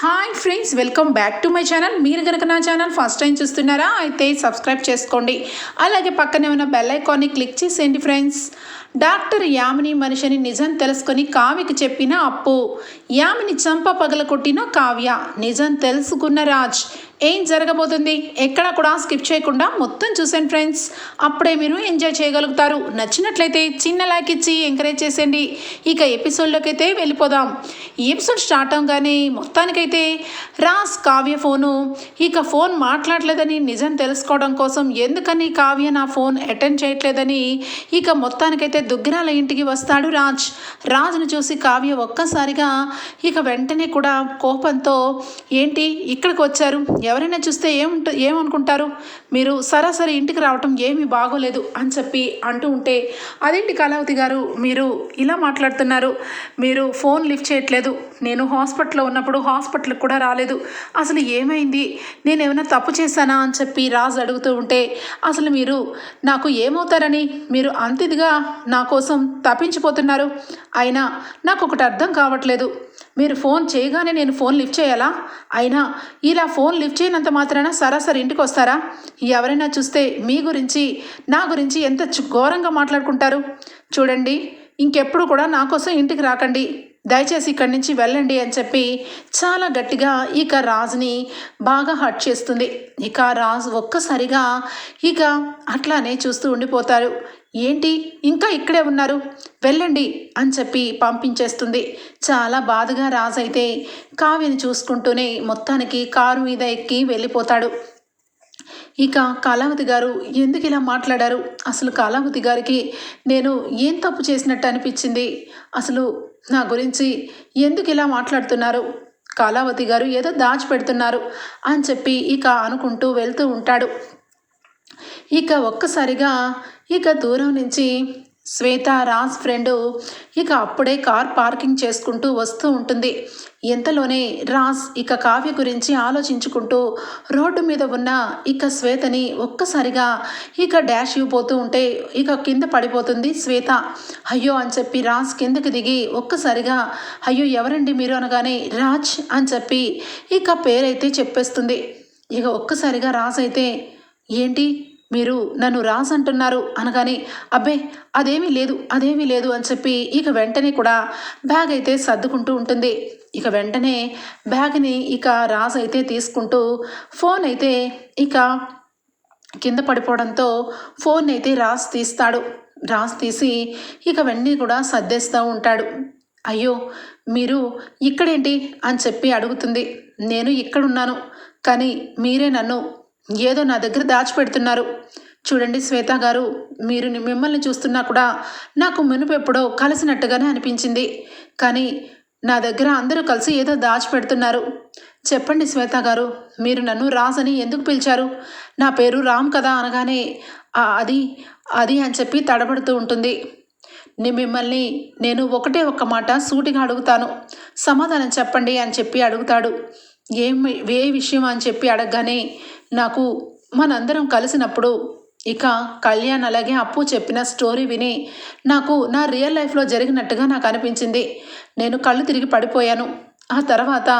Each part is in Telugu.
Hi friends welcome back to my channel మీరు కనుక నా ఛానల్ ఫస్ట్ టైం చూస్తున్నారా అయితే సబ్స్క్రైబ్ చేసుకోండి. అలాగే పక్కనే ఉన్న బెల్ ఐకాన్ని క్లిక్ చేసేయండి ఫ్రెండ్స్ డాక్టర్ యామిని మనిషిని నిజం తెలుసుకొని కావ్యకి చెప్పిన అప్పు. యామిని చంప పగల కొట్టిన కావ్య. నిజం తెలుసుకున్న రాజ్. ఏం జరగబోతుంది? ఎక్కడ కూడా స్కిప్ చేయకుండా మొత్తం చూసాను ఫ్రెండ్స్. అప్పుడే మీరు ఎంజాయ్ చేయగలుగుతారు. నచ్చినట్లయితే చిన్న లైక్ ఇచ్చి ఎంకరేజ్ చేసేయండి. ఇక ఎపిసోడ్లోకి అయితే వెళ్ళిపోదాం. ఈ ఎపిసోడ్ స్టార్ట్ అవగానే మొత్తానికైతే రాస్ కావ్య ఫోను. ఇక ఫోన్ మాట్లాడలేదని నిజం తెలుసుకోవడం కోసం ఎందుకని కావ్య నా ఫోన్ అటెండ్ చేయట్లేదని ఇక మొత్తానికైతే దుగ్గిరాల ఇంటికి వస్తాడు రాజ్. రాజును చూసి కావ్య ఒక్కసారిగా ఇక వెంటనే కూడా కోపంతో ఏంటి? ఇక్కడికి వచ్చారు? ఎవరైనా చూస్తే ఏముంట ఏమనుకుంటారు? మీరు సరాసరి ఇంటికి రావటం ఏమీ బాగోలేదు అని చెప్పి అంటూ ఉంటే అదేంటి కళావతి గారు? మీరు ఇలా మాట్లాడుతున్నారు. మీరు ఫోన్ లిఫ్ట్ చేయట్లేదు. నేను హాస్పిటల్లో ఉన్నప్పుడు హాస్పిటల్కి కూడా రాలేదు. అసలు ఏమైంది? నేను ఏమైనా తప్పు చేశానా అని చెప్పి రాజు అడుగుతూ ఉంటే అసలు మీరు నాకు ఏమవుతారని? మీరు అంత ఇదిగా నా కోసం తప్పించిపోతున్నారు. అయినా నాకు ఒకటి అర్థం కావట్లేదు. మీరు ఫోన్ చేయగానే నేను ఫోన్ లిఫ్ట్ చేయాలా? అయినా ఇలా ఫోన్ లిఫ్ట్ చేయనంత మాత్రాన సరాసరి ఇంటికి వస్తారా? ఎవరైనా చూస్తే మీ గురించి నా గురించి ఎంత ఘోరంగా మాట్లాడుకుంటారు? చూడండి ఇంకెప్పుడు కూడా నా కోసం ఇంటికి రాకండి. దయచేసి ఇక్కడి నుంచి వెళ్ళండి అని చెప్పి చాలా గట్టిగా ఇక రాజుని బాగా హట్ చేస్తుంది. ఇక రాజు ఒక్కసారిగా ఇక అట్లానే చూస్తూ ఉండిపోతారు. ఏంటి? ఇంకా ఇక్కడే ఉన్నారు. వెళ్ళండి అని చెప్పి పంపించేస్తుంది. చాలా బాధగా రాజైతే కావ్యని చూసుకుంటూనే మొత్తానికి కారు మీద ఎక్కి వెళ్ళిపోతాడు. ఇక కళావతి గారు ఎందుకు ఇలా మాట్లాడారు? అసలు కళావతి గారికి నేను ఏం తప్పు చేసినట్టు అనిపించింది? అసలు నా గురించి ఎందుకు ఇలా మాట్లాడుతున్నారు? కళావతి గారు ఏదో దాచిపెడుతున్నారు అని చెప్పి ఇక అనుకుంటూ వెళ్తూ ఉంటాడు. ఇక ఒక్కసారిగా ఇక దూరం నుంచి శ్వేత రాజ్ ఫ్రెండు ఇక అప్పుడే కార్ పార్కింగ్ చేసుకుంటూ వస్తూ ఉంటుంది. ఎంతలోనే రాజ్ ఇక కావ్య గురించి ఆలోచించుకుంటూ రోడ్డు మీద ఉన్న ఇక శ్వేతని ఒక్కసారిగా ఇక డాష్ ఇవ్వబోతూ ఉంటే ఇక కింద పడిపోతుంది శ్వేత. అయ్యో అని చెప్పి రాజ్ కిందకి దిగి ఒక్కసారిగా అయ్యో ఎవరండి మీరు అనగానే రాజ్ అని చెప్పి ఇక పేరైతే చెప్పేస్తుంది. ఇక ఒక్కసారిగా రాజ్ అయితే ఏంటి? మీరు నన్ను రాజ్ అంటున్నారు అనగానే అబ్బే అదేమీ లేదు అదేమీ లేదు అని చెప్పి ఇక వెంటనే కూడా బ్యాగ్ అయితే సర్దుకుంటూ ఉంటుంది. ఇక వెంటనే బ్యాగ్ని ఇక రాజ్ అయితే తీసుకుంటూ ఫోన్ అయితే ఇక కింద పడిపోవడంతో ఫోన్ అయితే రాజ్ తీస్తాడు. రాజ్ తీసి ఇక వెన్నీ కూడా సర్దేస్తూ ఉంటాడు. అయ్యో మీరు ఇక్కడేంటి? అని చెప్పి అడుగుతుంది. నేను ఇక్కడున్నాను కానీ మీరే నన్ను ఏదో నా దగ్గర దాచిపెడుతున్నారు. చూడండి శ్వేత గారు మీరు మిమ్మల్ని చూస్తున్నా కూడా నాకు మునుపు ఎప్పుడో కలిసినట్టుగానే అనిపించింది. కానీ నా దగ్గర అందరూ కలిసి ఏదో దాచిపెడుతున్నారు. చెప్పండి శ్వేత గారు మీరు నన్ను రాజని ఎందుకు పిలిచారు? నా పేరు రామ్ కదా అనగానే అది అది అని చెప్పి తడబడుతూ ఉంటుంది. నే మిమ్మల్ని నేను ఒకటే ఒక్క మాట సూటిగా అడుగుతాను. సమాధానం చెప్పండి అని చెప్పి అడుగుతాడు. ఏం ఏ విషయం అని చెప్పి అడగగానే నాకు మనందరం కలిసినప్పుడు ఇక కళ్యాణ్ అలాగే అప్పు చెప్పిన స్టోరీ విని నాకు నా రియల్ లైఫ్లో జరిగినట్టుగా నాకు అనిపించింది. నేను కళ్ళు తిరిగి పడిపోయాను. ఆ తర్వాత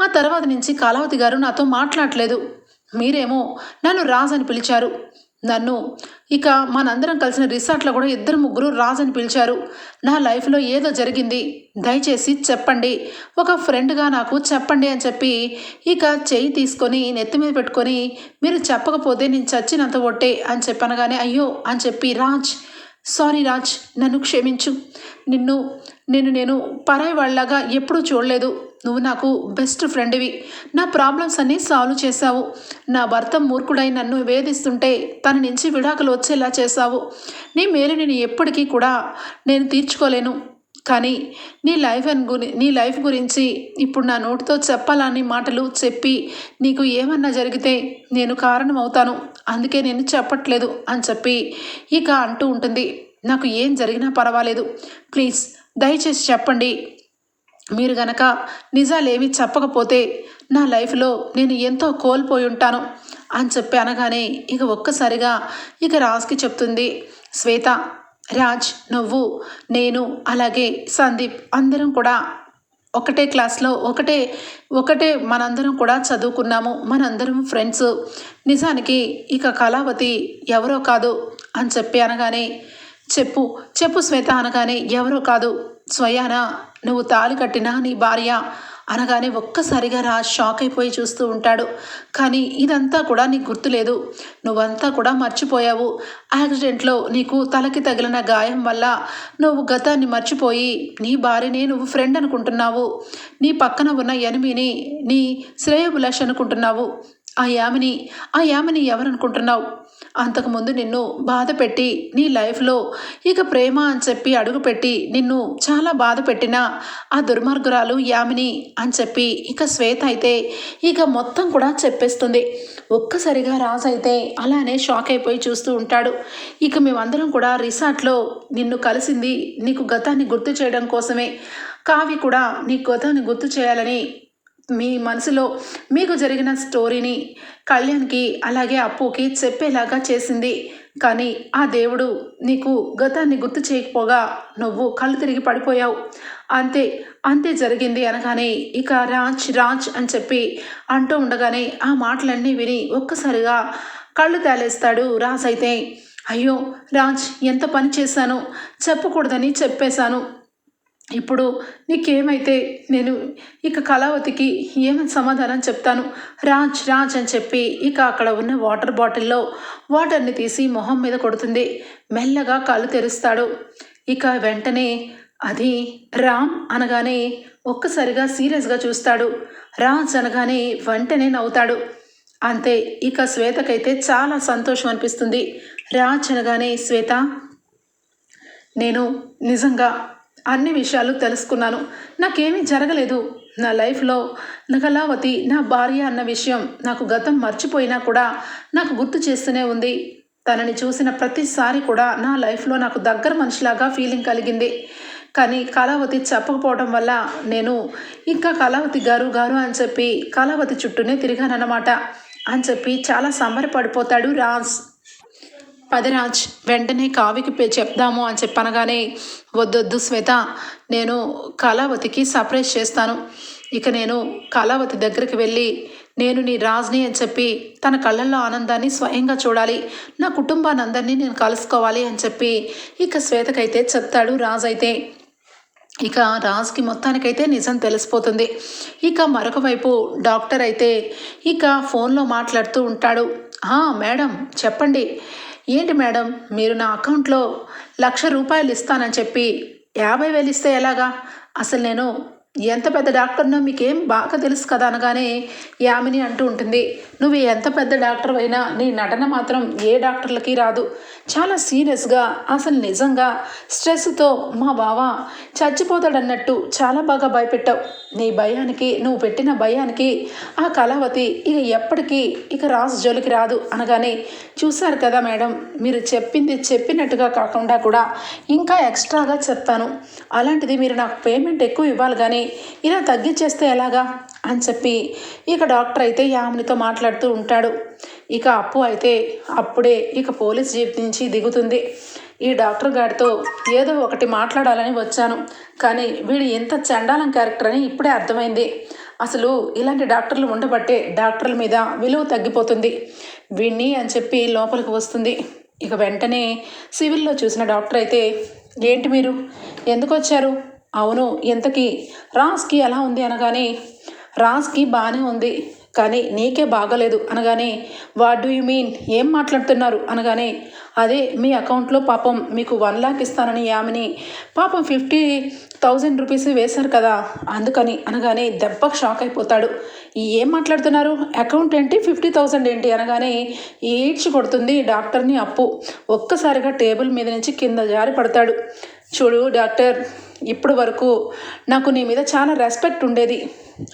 ఆ తర్వాత నుంచి కళావతి గారు నాతో మాట్లాడలేదు. మీరేమో నన్ను రాజ్ అని పిలిచారు. నన్ను. ఇక మనందరం కలిసిన రిసార్ట్లో కూడా ఇద్దరు ముగ్గురు రాజ్ అని పిలిచారు. నా లైఫ్లో ఏదో జరిగింది. దయచేసి చెప్పండి. ఒక ఫ్రెండ్గా నాకు చెప్పండి అని చెప్పి ఇక చెయ్యి తీసుకొని నెత్తి మీద పెట్టుకొని మీరు చెప్పకపోతే నేను చచ్చినంత ఒట్టే అని చెప్పనగానే అయ్యో అని చెప్పి రాజ్ సారీ రాజ్ నన్ను క్షమించు. నిన్ను నిన్ను నేను పరాయి వాళ్ళలాగా ఎప్పుడూ చూడలేదు. నువ్వు నాకు బెస్ట్ ఫ్రెండ్వి నా ప్రాబ్లమ్స్ అన్నీ సాల్వ్ చేశావు. నా భర్త మూర్ఖుడై నన్ను వేధిస్తుంటే తన నుంచి విడాకులు వచ్చేలా చేశావు. నీ మేలు నేను ఎప్పటికీ కూడా నేను తీర్చుకోలేను. కానీ నీ లైఫ్ అని గురి నీ లైఫ్ గురించి ఇప్పుడు నా నోటితో చెప్పాలని మాటలు చెప్పి నీకు ఏమన్నా జరిగితే నేను కారణం అవుతాను అందుకే నేను చెప్పట్లేదు అని చెప్పి ఇక అంటూ ఉంటుంది. నాకు ఏం జరిగినా పర్వాలేదు. ప్లీజ్ దయచేసి చెప్పండి. మీరు గనక నిజాలేమి చెప్పకపోతే నా లైఫ్లో నేను ఎంతో కోల్పోయి ఉంటాను అని చెప్పి అనగానే ఇక ఒక్కసారిగా ఇక రాజ్కి చెప్తుంది శ్వేత రాజ్ నువ్వు నేను అలాగే సందీప్ అందరం కూడా ఒకటే క్లాస్లో ఒకటే ఒకటే మనందరం కూడా చదువుకున్నాము మనందరం ఫ్రెండ్స్. నిజానికి ఇక కళావతి ఎవరో కాదు అని చెప్పి అనగానే చెప్పు చెప్పు శ్వేత అనగానే ఎవరో కాదు. స్వయాన నువ్వు తాళి కట్టినా నీ భార్య? అనగానే ఒక్కసారిగా రా షాక్ అయిపోయి చూస్తూ ఉంటాడు. కానీ ఇదంతా కూడా నీకు గుర్తులేదు. నువ్వంతా కూడా మర్చిపోయావు. యాక్సిడెంట్లో నీకు తలకి తగిలిన గాయం వల్ల నువ్వు గతాన్ని మర్చిపోయి నీ భార్యని నువ్వు ఫ్రెండ్ అనుకుంటున్నావు. నీ పక్కన ఉన్న ఎనిమిని నీ శ్రేయభిలాష్ అనుకుంటున్నావు. ఆ యామిని ఆ యామిని ఎవరనుకుంటున్నావు? అంతకుముందు నిన్ను బాధ పెట్టి నీ లైఫ్లో ఇక ప్రేమ అని చెప్పి అడుగుపెట్టి నిన్ను చాలా బాధ పెట్టిన ఆ దుర్మార్గురాలు యామిని అని చెప్పి ఇక శ్వేత అయితే ఇక మొత్తం కూడా చెప్పేస్తుంది. ఒక్కసారిగా రాజు అయితే అలానే షాక్ అయిపోయి చూస్తూ ఉంటాడు. ఇక మేమందరం కూడా రిసార్ట్లో నిన్ను కలిసింది నీకు గతాన్ని గుర్తు చేయడం కోసమే. కావి కూడా నీ గతాన్ని గుర్తు చేయాలని మీ మనసులో మీకు జరిగిన స్టోరీని కళ్యాణ్కి అలాగే అప్పుకి చెప్పేలాగా చేసింది. కానీ ఆ దేవుడు నీకు గతాన్ని గుర్తు చేయకపోగా నువ్వు కళ్ళు తిరిగి పడిపోయావు. అంతే అంతే జరిగింది అనగానే ఇక రాజ్ రాజ్ అని చెప్పి అంటూ ఉండగానే ఆ మాటలన్నీ విని ఒక్కసారిగా కళ్ళు తేలేస్తాడు రాజ్ అయితే అయ్యో రాజ్ ఎంత పని చేశాను? చెప్పకూడదని చెప్పేశాను. ఇప్పుడు నీకేమైతే నేను ఇక కళావతికి ఏమని సమాధానం చెప్తాను? రాజ్ రాజ్ అని చెప్పి ఇక అక్కడ ఉన్న వాటర్ బాటిల్లో వాటర్ని తీసి మొహం మీద కొడుతుంది. మెల్లగా కళ్ళు తెరుస్తాడు. ఇక వెంటనే అది రామ్ అనగానే ఒక్కసారిగా సీరియస్గా చూస్తాడు. రాజ్ అనగానే వెంటనే నవ్వుతాడు. అంతే ఇక శ్వేతకైతే చాలా సంతోషం అనిపిస్తుంది. రాజ్ అనగానే శ్వేత నేను నిజంగా అన్ని విషయాలు తెలుసుకున్నాను. నాకేమీ జరగలేదు. నా లైఫ్లో కళావతి నా భార్య అన్న విషయం నాకు గతం మర్చిపోయినా కూడా నాకు గుర్తు చేస్తూనే ఉంది. తనని చూసిన ప్రతిసారి కూడా నా లైఫ్లో నాకు దగ్గర మనిషిలాగా ఫీలింగ్ కలిగింది. కానీ కళావతి చెప్పకపోవడం వల్ల నేను ఇంకా కళావతి గారు గారు అని చెప్పి కళావతి చుట్టూనే తిరిగానన్నమాట అని చెప్పి చాలా సంబరపడిపోతాడు రాన్స్ పదిరాజ్ వెంటనే కావికి పే చెప్దాము అని చెప్పనగానే వద్దొద్దు శ్వేత నేను కళావతికి సర్ప్రైజ్ చేస్తాను. ఇక నేను కళావతి దగ్గరికి వెళ్ళి నేను నీ రాజ్ని అని చెప్పి తన కళ్ళల్లో ఆనందాన్ని స్వయంగా చూడాలి. నా కుటుంబాన్ని అందరినీ నేను కలుసుకోవాలి అని చెప్పి ఇక శ్వేతకైతే చెప్తాడు రాజ్ అయితే. ఇక రాజ్కి మొత్తానికైతే నిజం తెలిసిపోతుంది. ఇక మరొక వైపు డాక్టర్ అయితే ఇక ఫోన్లో మాట్లాడుతూ ఉంటాడు. మేడం చెప్పండి. ఏంటి మేడం? మీరు నా అకౌంట్లో లక్ష రూపాయలు ఇస్తానని చెప్పి యాభై వేలు ఇస్తే ఎలాగా? అసలు నేను ఎంత పెద్ద డాక్టర్నో మీకేం బాగా తెలుసు కదా అనగానే యామిని అంటూ ఉంటుంది. నువ్వు ఎంత పెద్ద డాక్టర్ అయినా నీ నటన మాత్రం ఏ డాక్టర్లకి రాదు. చాలా సీరియస్గా అసలు నిజంగా స్ట్రెస్తో మా బావ చచ్చిపోతాడన్నట్టు చాలా బాగా భయపెట్టావు. నీ భయానికి నువ్వు పెట్టిన భయానికి ఆ కళావతి ఇక ఎప్పటికీ ఇక రాజు జోలికి రాదు అనగానే చూశారు కదా మేడం మీరు చెప్పింది చెప్పినట్టుగా కాకుండా కూడా ఇంకా ఎక్స్ట్రాగా చెప్తాను. అలాంటిది మీరు నాకు పేమెంట్ ఎక్కువ ఇవ్వాలి కానీ ఇలా తగ్గించేస్తే ఎలాగా? అని చెప్పి ఇక డాక్టర్ అయితే యామినితో మాట్లాడుతూ ఉంటాడు. ఇక అప్పు అయితే అప్పుడే ఇక పోలీస్ జీప్ నుంచి దిగుతుంది. ఈ డాక్టర్ గారితో ఏదో ఒకటి మాట్లాడాలని వచ్చాను. కానీ వీడు ఎంత చండాలం క్యారెక్టర్ అని ఇప్పుడే అర్థమైంది. అసలు ఇలాంటి డాక్టర్లు ఉండబట్టే డాక్టర్ల మీద విలువ తగ్గిపోతుంది. వీణ్ణి అని చెప్పి లోపలికి వస్తుంది. ఇక వెంటనే సివిల్లో చూసిన డాక్టర్ అయితే ఏంటి మీరు? ఎందుకు వచ్చారు? అవును ఇంతకీ రాస్కి ఎలా ఉంది అనగానే రాస్కి బాగానే ఉంది కానీ నీకే బాగలేదు అనగానే వాట్ డూ యూ మీన్? ఏం మాట్లాడుతున్నారు? అనగానే అదే మీ అకౌంట్లో పాపం మీకు వన్ లాక్ ఇస్తానని యామిని పాపం ఫిఫ్టీ థౌజండ్ రూపీస్ వేశారు కదా అందుకని అనగానే దెబ్బకు షాక్ అయిపోతాడు. ఏం మాట్లాడుతున్నారు? అకౌంట్ ఏంటి? ఫిఫ్టీ థౌజండ్ ఏంటి? అనగానే ఈడ్చి కొడుతుంది డాక్టర్ని అప్పు. ఒక్కసారిగా టేబుల్ మీద నుంచి కింద జారి పడతాడు చూడు డాక్టర్ ఇప్పుడు వరకు నాకు నీ మీద చాలా రెస్పెక్ట్ ఉండేది.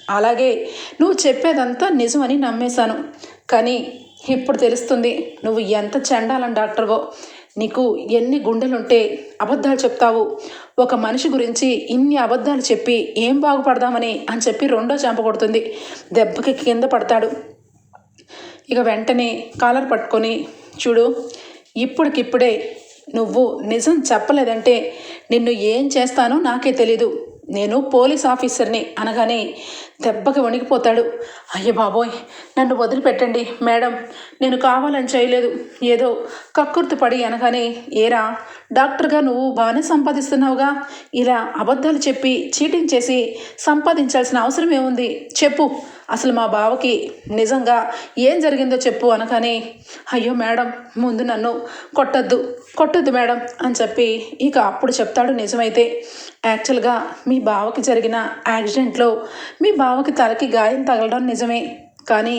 అలాగే నువ్వు చెప్పేదంతా నిజమని నమ్మేశాను. కానీ ఇప్పుడు తెలుస్తుంది నువ్వు ఎంత చెండాలని డాక్టర్వో. నీకు ఎన్ని గుండెలుంటే అబద్ధాలు చెప్తావు. ఒక మనిషి గురించి ఇన్ని అబద్ధాలు చెప్పి ఏం బాగుపడదామని అని చెప్పి రెండో చెంప కొడుతుంది. దెబ్బకి కింద పడతాడు. ఇక వెంటనే కాలర్ పట్టుకొని చూడు ఇప్పటికిప్పుడే నువ్వు నిజం చెప్పలేదంటే నిన్ను ఏం చేస్తానో నాకే తెలీదు. నేను పోలీస్ ఆఫీసర్ని అనగానే దెబ్బకి వణికిపోతాడు. అయ్య బాబోయ్ నన్ను వదిలిపెట్టండి మేడం. నేను కావాలని చేయలేదు. ఏదో కక్కుర్తి పడి అనగానే ఏరా డాక్టర్గా నువ్వు బాగానే సంపాదిస్తున్నావుగా. ఇలా అబద్ధాలు చెప్పి చీటింగ్ చేసి సంపాదించాల్సిన అవసరం ఏముంది చెప్పు. అసలు మా బావకి నిజంగా ఏం జరిగిందో చెప్పు అనగానే అయ్యో మేడం ముందు నన్ను కొట్టద్దు కొట్టద్దు మేడం అని చెప్పి ఇక అప్పుడు చెప్తాడు నిజమైతే. యాక్చువల్గా మీ బావకి జరిగిన యాక్సిడెంట్లో మీ బావకి తలకి గాయం తగలడం నిజమే. కానీ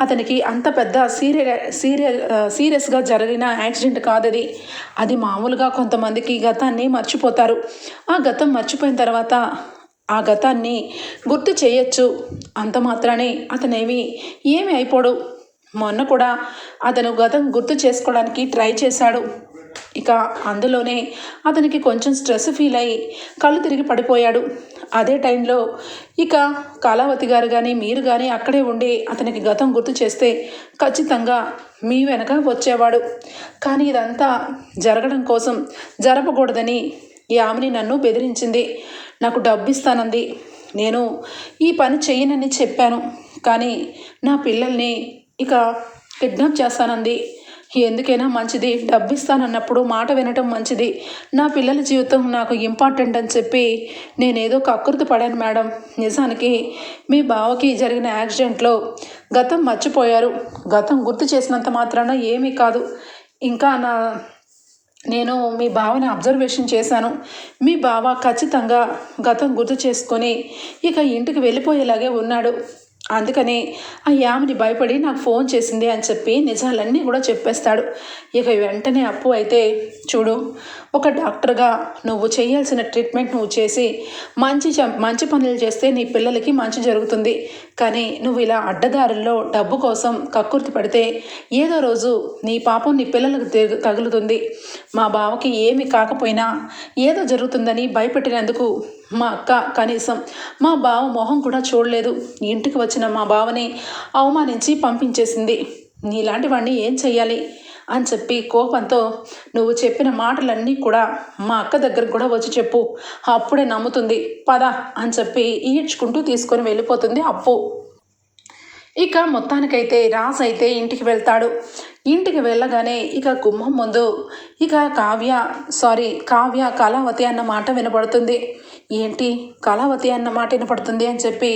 అతనికి అంత పెద్ద సీరియల్ సీరియల్ సీరియస్గా జరిగిన యాక్సిడెంట్ కాదు అది అది మామూలుగా కొంతమందికి గతాన్ని మర్చిపోతారు. ఆ గతం మర్చిపోయిన తర్వాత ఆ గతాన్ని గుర్తు చేయొచ్చు. అంత మాత్రానే అతనేమి ఏమి అయిపోడు. మొన్న కూడా అతను గతం గుర్తు చేసుకోవడానికి ట్రై చేశాడు. ఇక అందులోనే అతనికి కొంచెం స్ట్రెస్ ఫీల్ అయ్యి కళ్ళు తిరిగి పడిపోయాడు. అదే టైంలో ఇక కళావతి గారు కానీ మీరు కానీ అక్కడే ఉండి అతనికి గతం గుర్తు చేస్తే ఖచ్చితంగా మీ వెనక వచ్చేవాడు. కానీ ఇదంతా జరగడం కోసం జరపకూడదని యామిని నన్ను బెదిరించింది. నాకు డబ్బు ఇస్తానంది నేను ఈ పని చేయనని చెప్పాను. కానీ నా పిల్లల్ని ఇక కిడ్నాప్ చేస్తానంది. ఎందుకైనా మంచిది. డబ్బు ఇస్తానన్నప్పుడు మాట వినటం మంచిది. నా పిల్లల జీవితం నాకు ఇంపార్టెంట్ అని చెప్పి నేనేదో కక్కుర్తి పడాను మేడం. నిజానికి మీ బావకి జరిగిన యాక్సిడెంట్లో గతం మర్చిపోయారు. గతం గుర్తు చేసినంత మాత్రాన ఏమీ కాదు. ఇంకా నా నేను మీ బావని అబ్జర్వేషన్ చేశాను. మీ బావ ఖచ్చితంగా గతం గుర్తు చేసుకొని ఇక ఇంటికి వెళ్ళిపోయేలాగే ఉన్నాడు. అందుకని ఆ యామిని భయపడి నాకు ఫోన్ చేసింది అని చెప్పి నిజాలన్నీ కూడా చెప్పేస్తాడు. ఇక వెంటనే అప్పు అయితే చూడు ఒక డాక్టర్గా నువ్వు చేయాల్సిన ట్రీట్మెంట్ నువ్వు చేసి మంచి మంచి పనులు చేస్తే నీ పిల్లలకి మంచి జరుగుతుంది. కానీ నువ్వు ఇలా అడ్డదారుల్లో డబ్బు కోసం కక్కుర్తి పడితే ఏదో రోజు నీ పాపం నీ పిల్లలకు తగులుతుంది. మా బావకి ఏమి కాకపోయినా ఏదో జరుగుతుందని భయపెట్టినందుకు మా అక్క కనీసం మా బావ మొహం కూడా చూడలేదు. ఇంటికి వచ్చిన మా బావని అవమానించి పంపించేసింది. నీలాంటి వాడిని ఏం చెయ్యాలి? అని చెప్పి కోపంతో నువ్వు చెప్పిన మాటలన్నీ కూడా మా అక్క దగ్గరకు కూడా వచ్చి చెప్పు. అప్పుడే నమ్ముతుంది. పద అని చెప్పి ఈడ్చుకుంటూ తీసుకొని వెళ్ళిపోతుంది అప్పు. ఇక మొత్తానికైతే రాజ్ అయితే ఇంటికి వెళ్తాడు. ఇంటికి వెళ్ళగానే ఇక గుమ్మం ముందు ఇక కావ్య సారీ కావ్య కళావతి అన్న మాట వినపడుతుంది. ఏంటి? కళావతి అన్న మాట వినపడుతుంది అని చెప్పి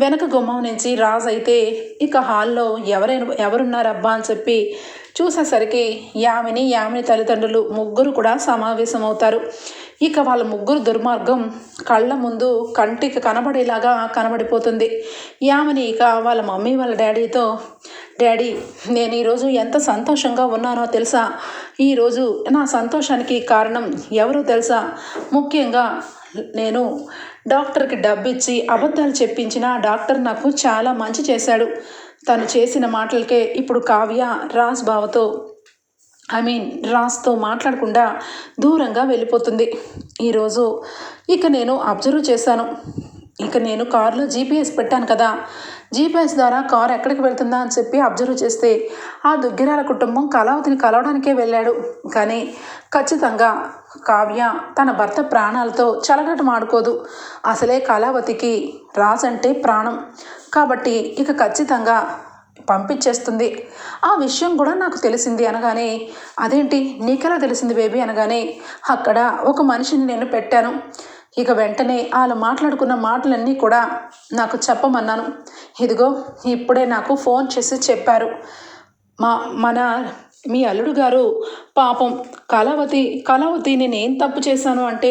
వెనక గుమ్మం నుంచి రాజ్ అయితే ఇక హాల్లో ఎవరైనా ఎవరున్నారబ్బా అని చెప్పి చూసేసరికి యామిని యామిని తల్లిదండ్రులు ముగ్గురు కూడా సమావేశమవుతారు. ఇక వాళ్ళ ముగ్గురు దుర్మార్గం కళ్ళ ముందు కంటికి కనబడేలాగా కనబడిపోతుంది. యామిని ఇక వాళ్ళ మమ్మీ వాళ్ళ డాడీతో డాడీ నేను ఈరోజు ఎంత సంతోషంగా ఉన్నానో తెలుసా? ఈరోజు నా సంతోషానికి కారణం ఎవరో తెలుసా? ముఖ్యంగా నేను. డాక్టర్కి డబ్బు ఇచ్చి అబద్ధాలు చెప్పించిన డాక్టర్ నాకు చాలా మంచి చేశాడు. తను చేసిన మాటలకే ఇప్పుడు కావ్య రాజ్ బావతో ఐ మీన్ రాస్తో మాట్లాడకుండా దూరంగా వెళ్ళిపోతుంది. ఈరోజు ఇక నేను అబ్జర్వ్ చేశాను. ఇక నేను కారులో జీపీఎస్ పెట్టాను కదా. జీపీఎస్ ద్వారా కారు ఎక్కడికి వెళ్తుందా అని చెప్పి అబ్జర్వ్ చేస్తే ఆ దుగ్గిరాల కుటుంబం కళావతిని కలవడానికే వెళ్ళాడు. కానీ ఖచ్చితంగా కావ్య తన భర్త ప్రాణాలతో చెలగటం అసలే కళావతికి రాజంటే ప్రాణం. కాబట్టి ఇక ఖచ్చితంగా పంపించేస్తుంది. ఆ విషయం కూడా నాకు తెలిసింది అనగానే అదేంటి? నీకెలా తెలిసింది బేబీ? అనగానే అక్కడ ఒక మనిషిని నేను పెట్టాను. ఇక వెంటనే వాళ్ళు మాట్లాడుకున్న మాటలన్నీ కూడా నాకు చెప్పమన్నాను. ఇదిగో ఇప్పుడే నాకు ఫోన్ చేసి చెప్పారు. మా మన మీ అల్లుడు గారు పాపం కళావతి కళావతి నేను ఏం తప్పు చేశాను అంటే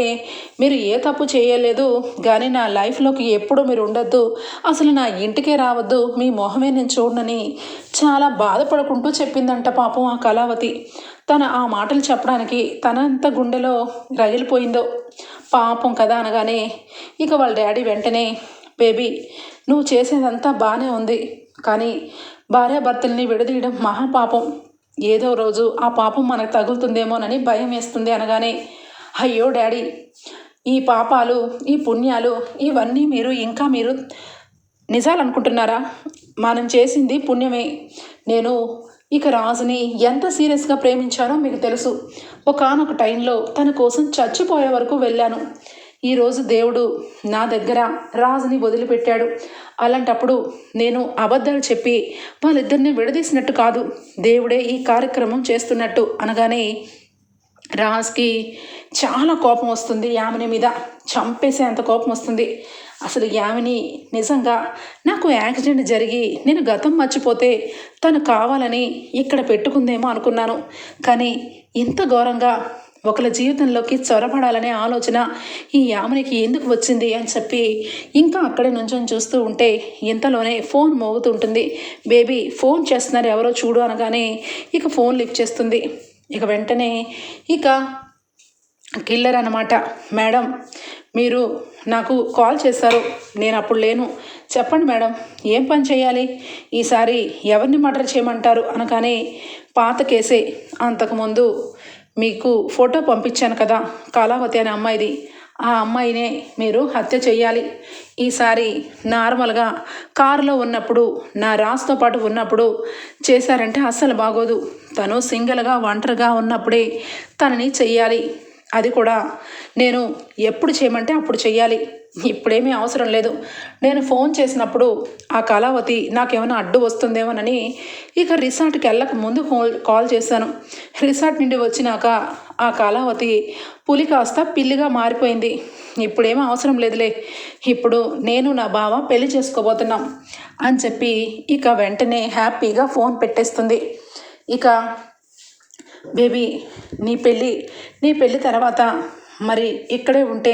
మీరు ఏ తప్పు చేయలేదు కానీ నా లైఫ్లోకి ఎప్పుడూ మీరు ఉండొద్దు. అసలు నా ఇంటికే రావద్దు. మీ మొహమే నేను చూడనని చాలా బాధపడుకుంటూ చెప్పిందంట పాపం ఆ కళావతి. తన ఆ మాటలు చెప్పడానికి తనంత గుండెలో రగిలిపోయిందో పాపం కదా అనగానే ఇక వాళ్ళ డాడీ వెంటనే బేబీ నువ్వు చేసేదంతా బాగానే ఉంది. కానీ భార్యాభర్తల్ని విడదీయడం మహాపాపం. ఏదో రోజు ఆ పాపం మనకు తగులుతుందేమోనని భయం వేస్తుంది అనగానే అయ్యో డాడీ ఈ పాపాలు ఈ పుణ్యాలు ఇవన్నీ మీరు ఇంకా మీరు నిజాలు అనుకుంటున్నారా మనం చేసింది పుణ్యమే. నేను ఇక రాజుని ఎంత సీరియస్గా ప్రేమించానో మీకు తెలుసు. ఒకానొక టైంలో తన కోసం చచ్చిపోయే వరకు వెళ్ళాను. ఈరోజు దేవుడు నా దగ్గర రాజుని వదిలిపెట్టాడు. అలాంటప్పుడు నేను అబద్ధాలు చెప్పి వాళ్ళిద్దరిని విడదీసినట్టు కాదు. దేవుడే ఈ కార్యక్రమం చేస్తున్నట్టు అనగానే రాజ్కి చాలా కోపం వస్తుంది. యామిని మీద చంపేసే అంత కోపం వస్తుంది. అసలు యామిని నిజంగా నాకు యాక్సిడెంట్ జరిగి నేను గతం మర్చిపోతే తను కావాలని ఇక్కడ పెట్టుకుందేమో అనుకున్నాను. కానీ ఇంత ఘోరంగా ఒకళ్ళ జీవితంలోకి చొరబడాలనే ఆలోచన ఈ యామినికి ఎందుకు వచ్చింది అని చెప్పి ఇంకా అక్కడే నుంచొని చూస్తూ ఉంటే ఇంతలోనే ఫోన్ మోగుతుంటుంది. బేబీ ఫోన్ చేస్తున్నారు ఎవరో చూడు అనగానే ఇక ఫోన్ లిఫ్ట్ చేస్తుంది. ఇక వెంటనే ఇక కిల్లర్ అనమాట మేడం మీరు నాకు కాల్ చేశారు. నేను అప్పుడు లేను. చెప్పండి మేడం ఏం పని చేయాలి? ఈసారి ఎవరిని మర్డర్ చేయమంటారు? అనగానే పాత కేసే. అంతకుముందు మీకు ఫోటో పంపించాను కదా కళావతి అనే అమ్మాయిది. ఆ అమ్మాయినే మీరు హత్య చేయాలి ఈసారి నార్మల్గా కారులో ఉన్నప్పుడు నా రాస్తో పాటు ఉన్నప్పుడు చేశారంటే అస్సలు బాగోదు. తను సింగిల్గా ఒంటరిగా ఉన్నప్పుడే తనని చెయ్యాలి. అది కూడా నేను ఎప్పుడు చేయమంటే అప్పుడు చెయ్యాలి. ఇప్పుడేమీ అవసరం లేదు. నేను ఫోన్ చేసినప్పుడు ఆ కళావతి నాకేమైనా అడ్డు వస్తుందేమోనని ఇక రిసార్ట్కి వెళ్ళక ముందు ఫోన్ కాల్ చేశాను. రిసార్ట్ నుండి వచ్చినాక ఆ కళావతి పులి కాస్త పిల్లిగా మారిపోయింది. ఇప్పుడేమీ అవసరం లేదులే. ఇప్పుడు నేను నా బావ పెళ్ళి చేసుకోబోతున్నాం అని చెప్పి ఇక వెంటనే హ్యాపీగా ఫోన్ పెట్టేస్తుంది. ఇక బేబీ నీ పెళ్ళి నీ పెళ్ళి తర్వాత మరి ఇక్కడే ఉంటే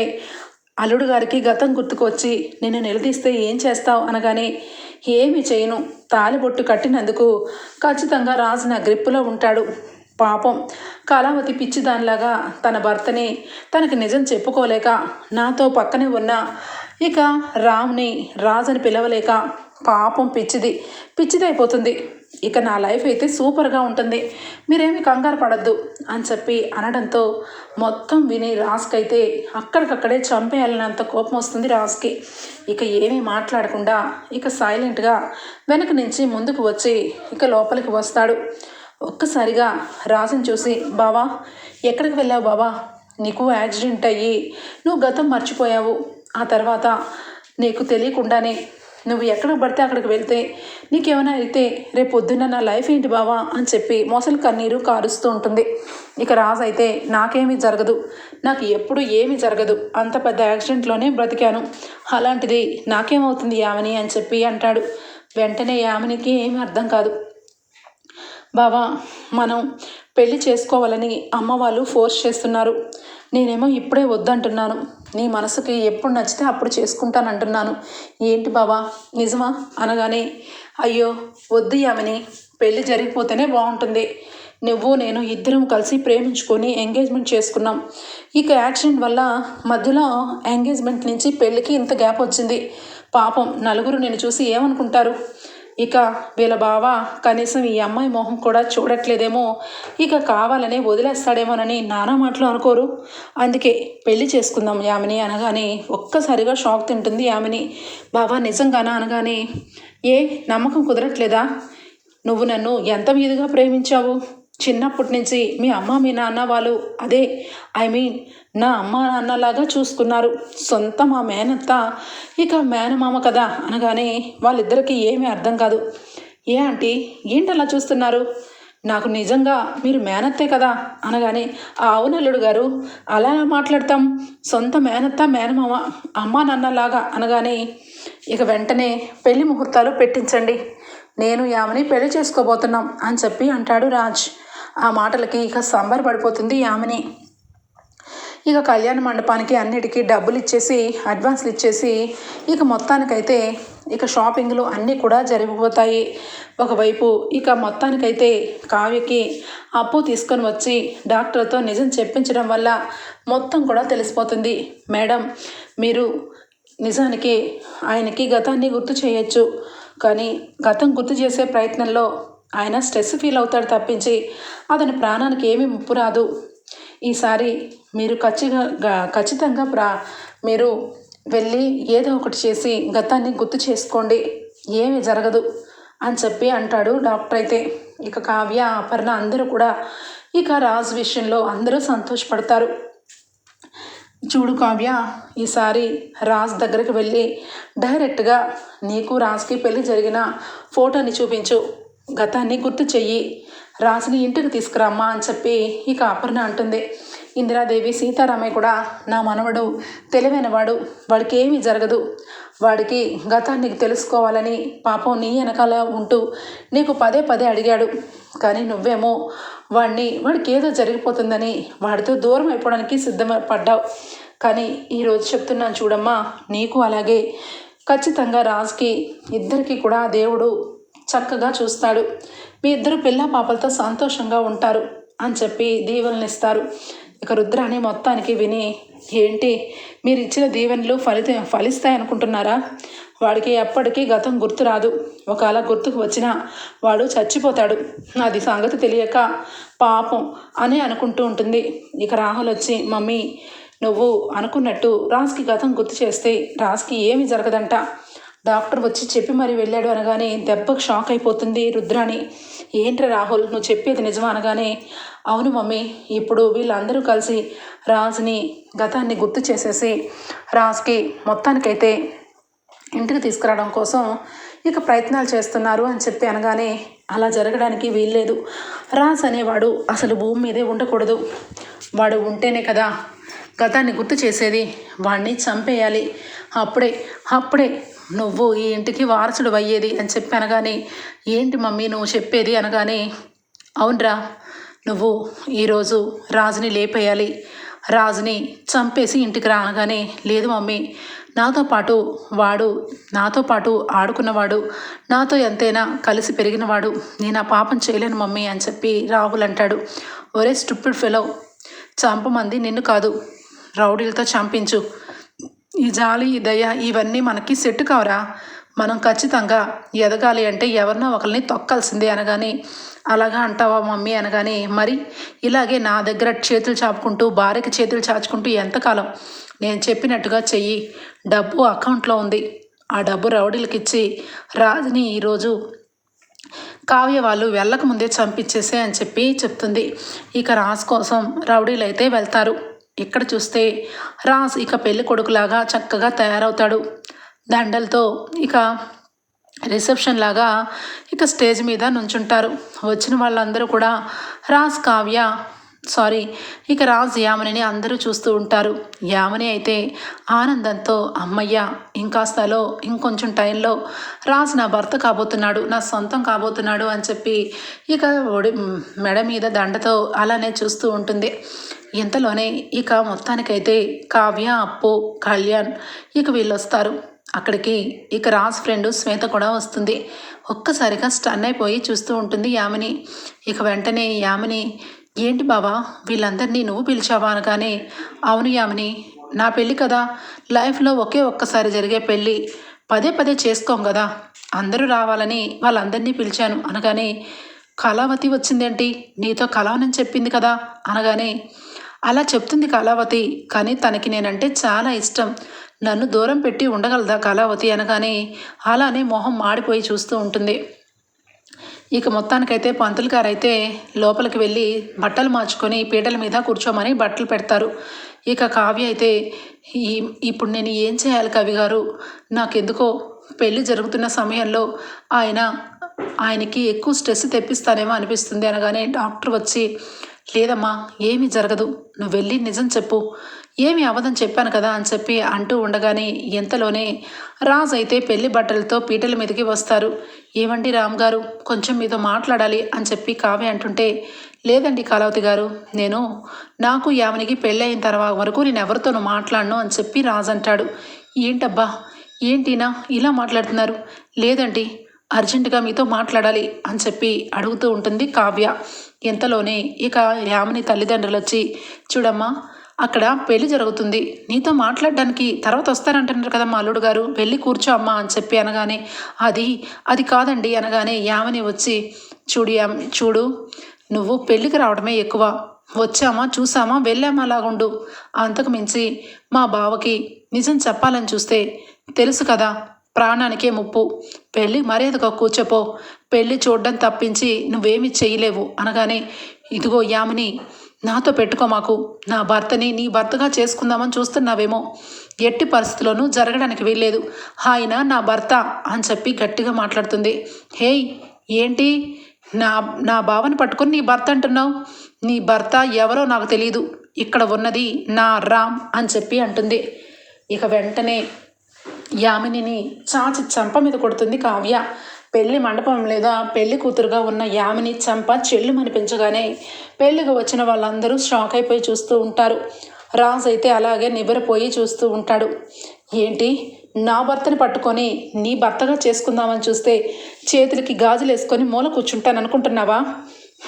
అల్లుడు గారికి గతం గుర్తుకొచ్చి నిన్ను నిలదీస్తే ఏం చేస్తావు అనగానే ఏమి చేయను. తాలిబొట్టు కట్టినందుకు ఖచ్చితంగా రాజు నా గ్రిప్పులో ఉంటాడు. పాపం కళావతి పిచ్చిదానిలాగా తన భర్తని తనకి నిజం చెప్పుకోలేక నాతో పక్కనే ఉన్న ఇక రామ్ని రాజని పిలవలేక పాపం పిచ్చిది పిచ్చిదైపోతుంది. ఇక నా లైఫ్ అయితే సూపర్గా ఉంటుంది. మీరేమి కంగారు పడద్దు అని చెప్పి అనడంతో మొత్తం విని రాస్కైతే అక్కడికక్కడే చంపేయాలన్నంత కోపం వస్తుంది రాస్కి. ఇక ఏమీ మాట్లాడకుండా ఇక సైలెంట్గా వెనక నుంచి ముందుకు వచ్చి ఇక లోపలికి వస్తాడు. ఒక్కసారిగా రాజుని చూసి బావా ఎక్కడికి వెళ్ళావు బావా? నీకు యాక్సిడెంట్ అయ్యి నువ్వు గతం మర్చిపోయావు. ఆ తర్వాత నీకు తెలియకుండానే నువ్వు ఎక్కడికి పడితే అక్కడికి వెళ్తే నీకేమైనా అయితే రేపు పొద్దున్న నా లైఫ్ ఏంటి బావా అని చెప్పి మోసలు కన్నీరు కారుస్తూ ఉంటుంది. ఇక రాజు అయితే నాకేమీ జరగదు. నాకు ఎప్పుడు ఏమీ జరగదు. అంత పెద్ద యాక్సిడెంట్లోనే బ్రతికాను. అలాంటిది నాకేమవుతుంది యామని అని చెప్పి అంటాడు. వెంటనే యామనికి ఏమీ అర్థం కాదు. బావా మనం పెళ్ళి చేసుకోవాలని అమ్మ వాళ్ళు ఫోర్స్ చేస్తున్నారు. నేనేమో ఇప్పుడే వద్దంటున్నాను. నీ మనసుకి ఎప్పుడు నచ్చితే అప్పుడు చేసుకుంటానంటున్నాను. ఏంటి బావా? నిజమా? అనగానే అయ్యో వద్దు ఆమెని పెళ్ళి జరిగిపోతేనే బాగుంటుంది నువ్వు నేను ఇద్దరం కలిసి ప్రేమించుకొని ఎంగేజ్మెంట్ చేసుకున్నాం. ఇక యాక్సిడెంట్ వల్ల మధ్యలో ఎంగేజ్మెంట్ నుంచి పెళ్ళికి ఇంత గ్యాప్ వచ్చింది. పాపం నలుగురు నేను చూసి ఏమనుకుంటారు? ఇక వీళ్ళ బావ కనీసం ఈ అమ్మాయి మొహం కూడా చూడట్లేదేమో. ఇక కావాలనే వదిలేస్తాడేమోనని నానా మాటలు అనుకోరు. అందుకే పెళ్ళి చేసుకుందాం యామిని అనగానే ఒక్కసారిగా షాక్ తింటుంది యామిని. బావా నిజంగానా అనగానే ఏ నమ్మకం కుదరట్లేదా? నువ్వు నన్ను ఎంత మీదుగా ప్రేమించావు? చిన్నప్పటి నుంచి మీ అమ్మ మీ నాన్న వాళ్ళు అదే ఐ మీన్ నా అమ్మ నాన్నలాగా చూసుకున్నారు. సొంత మా మేనత్త ఇక మేనమామ కదా అనగానే వాళ్ళిద్దరికీ ఏమీ అర్థం కాదు. ఏ ఆంటీ ఏంటి అలా చూస్తున్నారు? నాకు నిజంగా మీరు మేనత్తే కదా? అనగానే ఆ అవునల్లుడు గారు అలా మాట్లాడతాం. సొంత మేనత్త మేనమామ అమ్మ నాన్నలాగా అనగానే ఇక వెంటనే పెళ్ళి ముహూర్తాలు పెట్టించండి. నేను యామని పెళ్ళి చేసుకోబోతున్నాం అని చెప్పి అంటాడు రాజ్. ఆ మాటలకి ఇక సంబరపడిపోతుంది ఆమెని ఇక కళ్యాణ మండపానికి అన్నిటికీ డబ్బులు ఇచ్చేసి అడ్వాన్స్లు ఇచ్చేసి ఇక మొత్తానికైతే ఇక షాపింగ్లు అన్నీ కూడా జరిగిపోతాయి. ఒకవైపు ఇక మొత్తానికైతే కావ్యకి అప్పు తీసుకొని వచ్చి డాక్టర్తో నిజం చెప్పించడం వల్ల మొత్తం కూడా తెలిసిపోతుంది. మేడం మీరు నిజానికి ఆయనకి గతాన్ని గుర్తు చేయొచ్చు. కానీ గతం గుర్తు చేసే ప్రయత్నంలో ఆయన స్ట్రెస్ ఫీల్ అవుతాడు తప్పించి అతని ప్రాణానికి ఏమీ ముప్పు రాదు. ఈసారి మీరు ఖచ్చితంగా ఖచ్చితంగా ప్రా మీరు వెళ్ళి ఏదో ఒకటి చేసి గతాన్ని గుర్తు చేసుకోండి. ఏమి జరగదు అని చెప్పి అంటాడు డాక్టర్ అయితే. ఇక కావ్య అపర్ణ అందరూ కూడా ఇక రాజు విషయంలో అందరూ సంతోషపడతారు. చూడు కావ్య ఈసారి రాజ్ దగ్గరికి వెళ్ళి డైరెక్ట్గా నీకు రాజ్కి పెళ్ళి జరిగిన ఫోటోని చూపించు. గతాన్ని గుర్తు చెయ్యి. రాజుని ఇంటికి తీసుకురామ్మా అని చెప్పి ఇక అపర్ణ అంటుంది. ఇందిరాదేవి సీతారామయ్య కూడా నా మనవడు తెలివైనవాడు వాడికి ఏమీ జరగదు. వాడికి గతాన్ని తెలుసుకోవాలని పాపం నీ వెనకాల ఉంటూ నీకు పదే పదే అడిగాడు. కానీ నువ్వేమో వాడిని వాడికి ఏదో జరిగిపోతుందని వాడితో దూరం అయిపోవడానికి సిద్ధపడ్డావు కానీ ఈరోజు చెప్తున్నాను చూడమ్మా నీకు అలాగే ఖచ్చితంగా రాజుకి ఇద్దరికి కూడా దేవుడు చక్కగా చూస్తాడు. మీ ఇద్దరు పిల్ల పాపలతో సంతోషంగా ఉంటారు అని చెప్పి దీవెనలు ఇస్తారు ఇక రుద్రాని మొత్తానికి విని ఏంటి? మీరు ఇచ్చిన దీవెనలు ఫలిత ఫలిస్తాయి అనుకుంటున్నారా వాడికి ఎప్పటికీ గతం గుర్తు రాదు. ఒకవేళ గుర్తుకు వచ్చినా వాడు చచ్చిపోతాడు. అది సంగతి తెలియక పాపం అని అనుకుంటూ ఉంటుంది. ఇక రాహుల్ వచ్చి మమ్మీ నువ్వు అనుకున్నట్టు రాజ్కి గతం గుర్తు చేస్తే రాజ్కి ఏమి జరగదంట. డాక్టర్ వచ్చి చెప్పి మరీ వెళ్ళాడు అనగానే దెబ్బకు షాక్ అయిపోతుంది రుద్రాని ఏంట్రా రాహుల్? నువ్వు చెప్పేది నిజమా? అనగానే అవును మమ్మీ ఇప్పుడు వీళ్ళందరూ కలిసి రాజుని గతాన్ని గుర్తు చేసేసి రాజుకి మొత్తానికైతే ఇంటికి తీసుకురావడం కోసం ఇక ప్రయత్నాలు చేస్తున్నారు అని చెప్పి అనగానే అలా జరగడానికి వీల్లేదు. రాజ్ అనేవాడు అసలు భూమి మీదే ఉండకూడదు. వాడు ఉంటేనే కదా గతాన్ని గుర్తు చేసేది. వాడిని చంపేయాలి. అప్పుడే అప్పుడే నువ్వు ఈ ఇంటికి వారసుడు అయ్యేది అని చెప్పి అనగానే ఏంటి మమ్మీ నువ్వు చెప్పేది? అనగానే అవునరా నువ్వు ఈరోజు రాజుని లేపేయాలి. రాజుని చంపేసి ఇంటికి రా. అనగానే లేదు మమ్మీ నాతో పాటు వాడు నాతో పాటు ఆడుకున్నవాడు నాతో ఎంతైనా కలిసి పెరిగినవాడు నేను ఆ పాపం చేయలేను మమ్మీ అని చెప్పి రాహుల్ అంటాడు. ఒరే స్టూపిడ్ ఫెలో చంపమంది నిన్ను కాదు రౌడీలతో చంపించు. ఈ జాలి ఈ దయ ఇవన్నీ మనకి సెట్ కావరా. మనం ఖచ్చితంగా ఎదగాలి అంటే ఎవరినో ఒకరిని తొక్కాల్సిందే అనగానే అలాగా అంటావా మమ్మీ? అనగానే మరి ఇలాగే నా దగ్గర చేతులు చాపుకుంటూ భార్యకి చేతులు చాచుకుంటూ ఎంతకాలం నేను చెప్పినట్టుగా చెయ్యి. డబ్బు అకౌంట్లో ఉంది. ఆ డబ్బు రౌడీలకి ఇచ్చి రాజుని ఈరోజు కావ్య వాళ్ళు వెళ్ళక ముందే చంపించేసే అని చెప్పి చెప్తుంది. ఇక రాజు కోసం రౌడీలు అయితే వెళ్తారు. ఇక్కడ చూస్తే రాజ్ ఇక పెళ్ళి కొడుకులాగా చక్కగా తయారవుతాడు. దండలతో ఇక రిసెప్షన్ లాగా ఇక స్టేజ్ మీద నుంచుంటారు. వచ్చిన వాళ్ళందరూ కూడా రాజ్ కావ్య సారీ ఇక రాజ్ యామనిని అందరూ చూస్తూ ఉంటారు. యామని అయితే ఆనందంతో అమ్మయ్య ఇంకాస్తలో ఇంకొంచెం టైంలో రాజ్ నా భర్త కాబోతున్నాడు నా సొంతం కాబోతున్నాడు అని చెప్పి ఇక ఒడి మెడ మీద దండతో అలానే చూస్తూ ఉంటుంది. ఇంతలోనే ఇక మొత్తానికైతే కావ్య అప్పు కళ్యాణ్ ఇక వీళ్ళు వస్తారు అక్కడికి ఇక రాజ్ ఫ్రెండ్ శ్వేత కూడా వస్తుంది. ఒక్కసారిగా స్టన్ అయిపోయి చూస్తూ ఉంటుంది యామిని. ఇక వెంటనే యామిని ఏంటి బావా వీళ్ళందరినీ నువ్వు పిలిచావా? అనగానే అవును యామిని నా పెళ్ళి కదా. లైఫ్లో ఒకే ఒక్కసారి జరిగే పెళ్ళి. పదే పదే చేసుకోం కదా. అందరూ రావాలని వాళ్ళందరినీ పిలిచాను. అనగానే కళావతి వచ్చిందేంటి? నీతో కలవనని చెప్పింది కదా. అనగానే అలా చెప్తుంది కళావతి. కానీ తనకి నేనంటే చాలా ఇష్టం. నన్ను దూరం పెట్టి ఉండగలదా కళావతి అనగానే అలానే మొహం మాడిపోయి చూస్తూ ఉంటుంది. ఇక మొత్తానికైతే పంతులు గారైతే లోపలికి వెళ్ళి బట్టలు మార్చుకొని పీటల మీద కూర్చోమని బట్టలు పెడతారు. ఇక కావ్య అయితే ఈ ఇప్పుడు నేను ఏం చేయాలి కవి గారు? నాకెందుకో పెళ్ళి జరుగుతున్న సమయంలో ఆయన ఆయనకి ఎక్కువ స్ట్రెస్ తెప్పిస్తానేమో అనిపిస్తుంది అనగానే డాక్టర్ వచ్చి లేదమ్మా ఏమీ జరగదు. నువ్వు వెళ్ళి నిజం చెప్పు. ఏమి అవదని చెప్పాను కదా అని చెప్పి అంటూ ఉండగానే ఎంతలోనే రాజ్ అయితే పెళ్ళి బట్టలతో పీటల మీదకి వస్తారు. ఏమండి రామ్ గారు కొంచెం మీతో మాట్లాడాలి అని చెప్పి కావ్య అంటుంటే లేదండి కాలావతి గారు నేను నాకు యామనికి పెళ్ళి అయిన తర్వాత వరకు నేను ఎవరితోనూ మాట్లాడను అని చెప్పి రాజ్ అంటాడు. ఏంటబ్బా ఏంటినా ఇలా మాట్లాడుతున్నారు? లేదండి అర్జెంటుగా మీతో మాట్లాడాలి అని చెప్పి అడుగుతూ ఉంటుంది కావ్య. ఇంతలోనే ఇక యామని తల్లిదండ్రులు వచ్చి చూడమ్మా అక్కడ పెళ్ళి జరుగుతుంది. నీతో మాట్లాడడానికి తర్వాత వస్తారంటున్నారు కదా మా అల్లుడు గారు. వెళ్ళి కూర్చో అమ్మా అని చెప్పి అనగానే అది అది కాదండి అనగానే యామని వచ్చి చూడు చూడు నువ్వు పెళ్ళికి రావడమే ఎక్కువ. వచ్చామా చూసామా వెళ్ళామా అలాగుండు అంతకు మించి మా బావకి నిజం చెప్పాలని చూస్తే తెలుసు కదా. ప్రాణానికే ముప్పు. పెళ్ళి మర్యాదగా కూర్చోపో. పెళ్ళి చూడడం తప్పించి నువ్వేమి చేయలేవు అనగానే ఇదిగో యామిని నాతో పెట్టుకో మాకు. నా భర్తని నీ భర్తగా చేసుకుందామని చూస్తున్నావేమో. ఎట్టి పరిస్థితుల్లోనూ జరగడానికి వీల్లేదు. ఆయన నా భర్త అని చెప్పి గట్టిగా మాట్లాడుతుంది. హేయ్ ఏంటి? నా నా బావని పట్టుకొని నీ భర్త అంటున్నావు? నీ భర్త ఎవరో నాకు తెలియదు ఇక్కడ ఉన్నది నా రామ్ అని చెప్పి అంటుంది. ఇక వెంటనే యామినిని చాచి చంప మీద కొడుతుంది కావ్య. పెళ్ళి మండపం లేదా పెళ్ళి కూతురుగా ఉన్న యామిని చంప చెల్లు అనిపించగానే పెళ్ళికి వచ్చిన వాళ్ళందరూ షాక్ అయిపోయి చూస్తూ ఉంటారు. రాజు అయితే అలాగే నివ్వెరపోయి చూస్తూ ఉంటాడు. ఏంటి? నా భర్తని పట్టుకొని నీ భర్తగా చేసుకుందామని చూస్తే చేతులకి గాజులు వేసుకొని మూల కూర్చుంటాను అనుకుంటున్నావా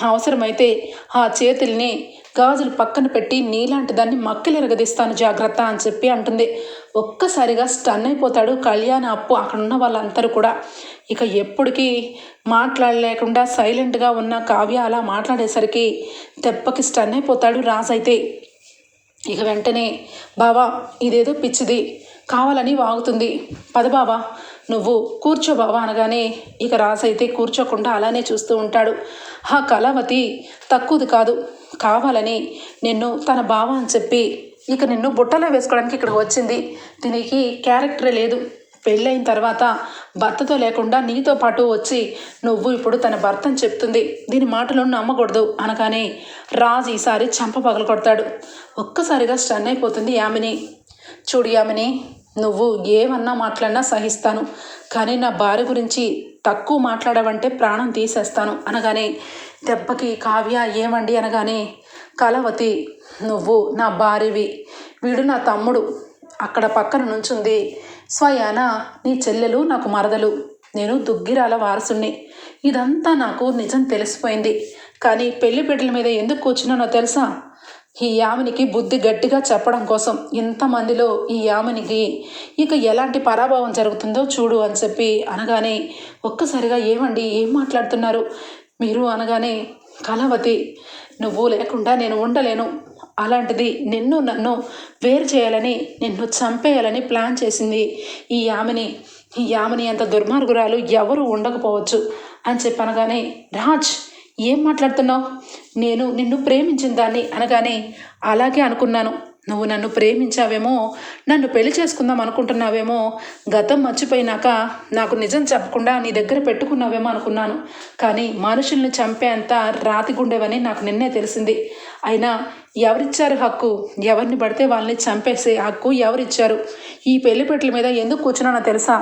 అవసరమైతే ఆ చేతుల్ని గాజులు పక్కన పెట్టి నీలాంటి దాన్ని మక్కిలెరగదీస్తాను జాగ్రత్త అని చెప్పి అంటుంది. ఒక్కసారిగా స్టన్ అయిపోతాడు కళ్యాణ అప్పు అక్కడ ఉన్న వాళ్ళందరూ కూడా. ఇక ఎప్పటికీ మాట్లాడలేకుండా సైలెంట్గా ఉన్న కావ్య అలా మాట్లాడేసరికి దెబ్బకి స్టన్ అయిపోతాడు రాజైతే అయితే. ఇక వెంటనే బావా ఇదేదో పిచ్చిది. కావాలని వాగుతుంది. పద బావా నువ్వు కూర్చో బావా అనగానే ఇక రాసైతే కూర్చోకుండా అలానే చూస్తూ ఉంటాడు. ఆ కళావతి తక్కువది కాదు. కావాలని నిన్ను తన బావ అని చెప్పి ఇక నిన్ను బుట్టలో వేసుకోవడానికి ఇక్కడికి వచ్చింది. దీనికి క్యారెక్టరే లేదు. పెళ్ళైన తర్వాత భర్తతో లేకుండా నీతో పాటు వచ్చి నువ్వు ఇప్పుడు తన భర్తను చెప్తుంది. దీని మాటలను నమ్మకూడదు అనగానే రాజు ఈసారి చంప పగలు కొడతాడు ఒక్కసారిగా స్టన్ అయిపోతుంది యామిని. చూడు యామిని నువ్వు ఏమన్నా మాట్లాడినా సహిస్తాను. కానీ నా భార్య గురించి తక్కువ మాట్లాడవంటే ప్రాణం తీసేస్తాను అనగానే దెబ్బకి కావ్య ఏమండి అనగానే కలవతి నువ్వు నా భార్యవి. వీడు నా తమ్ముడు. అక్కడ పక్కన నుంచుంది. స్వయాన నీ చెల్లెలు నాకు మరదలు నేను దుగ్గిరాల వారసుని ఇదంతా నాకు నిజం తెలిసిపోయింది. కానీ పెళ్ళి బిడ్డల మీద ఎందుకు కూర్చున్నానో తెలుసా? ఈ యామినికి బుద్ధి గట్టిగా చెప్పడం కోసం ఇంతమందిలో ఈ యామినికి ఇక ఎలాంటి పరాభవం జరుగుతుందో చూడు అని చెప్పి అనగానే ఒక్కసారిగా ఏమండి ఏం మాట్లాడుతున్నారు? మీరు అనగానే కలవతి నువ్వు లేకుండా నేను ఉండలేను. అలాంటిది నిన్ను నన్ను వేరు చేయాలని నిన్ను చంపేయాలని ప్లాన్ చేసింది ఈ యామిని. ఈ యామిని అంత దుర్మార్గురాలు ఎవరు ఉండకపోవచ్చు అని చెప్పనగానే రాజ్ ఏం మాట్లాడుతున్నావు? నేను నిన్ను ప్రేమించిన దాన్ని అనగానే అలాగే అనుకున్నాను. నువ్వు నన్ను ప్రేమించావేమో నన్ను పెళ్ళి చేసుకుందాం అనుకుంటున్నావేమో గతం మర్చిపోయినాక నాకు నిజం చెప్పకుండా నీ దగ్గర పెట్టుకున్నావేమో అనుకున్నాను. కానీ మనుషుల్ని చంపేంత రాతి గుండెవని నాకు నిన్నే తెలిసింది. అయినా ఎవరిచ్చారు హక్కు? ఎవరిని పడితే వాళ్ళని చంపేసే హక్కు ఎవరిచ్చారు? ఈ పెళ్ళిపెట్ల మీద ఎందుకు కూర్చున్నానో తెలుసా?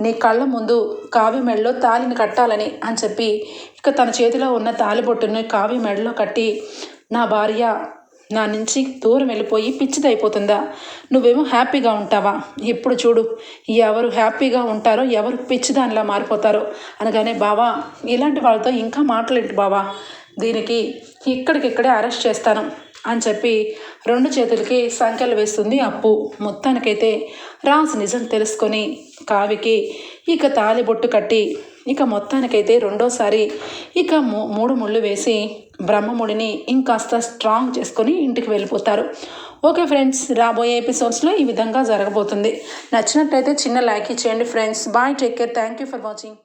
నీ కళ్ళ ముందు కావి మెడలో తాలిని కట్టాలని అని చెప్పి ఇక తన చేతిలో ఉన్న తాలిబొట్టును కావి మెడలో కట్టి నా భార్య నా నుంచి దూరం వెళ్ళిపోయి పిచ్చిదైపోతుందా? నువ్వేమో హ్యాపీగా ఉంటావా? ఇప్పుడు చూడు ఎవరు హ్యాపీగా ఉంటారో ఎవరు పిచ్చిదానిలా మారిపోతారో అనగానే బావా ఇలాంటి వాళ్ళతో ఇంకా మాట్లాడు బావా. దీనికి ఇక్కడికిక్కడే అరెస్ట్ చేస్తాను అని చెప్పి రెండు చేతులకి సంఖ్యలు వేస్తుంది అప్పు. మొత్తానికైతే రాజు నిజం తెలుసుకొని కావికి ఇక తాలిబొట్టు కట్టి ఇక మొత్తానికైతే రెండోసారి ఇక మూడు ముళ్ళు వేసి బ్రహ్మముడిని ఇంకాస్త స్ట్రాంగ్ చేసుకొని ఇంటికి వెళ్ళిపోతారు. ఓకే ఫ్రెండ్స్ రాబోయే ఎపిసోడ్స్లో ఈ విధంగా జరగబోతుంది. నచ్చినట్లయితే చిన్న లైక్ ఇచ్చేయండి friends. Bye take care. Thank you for watching.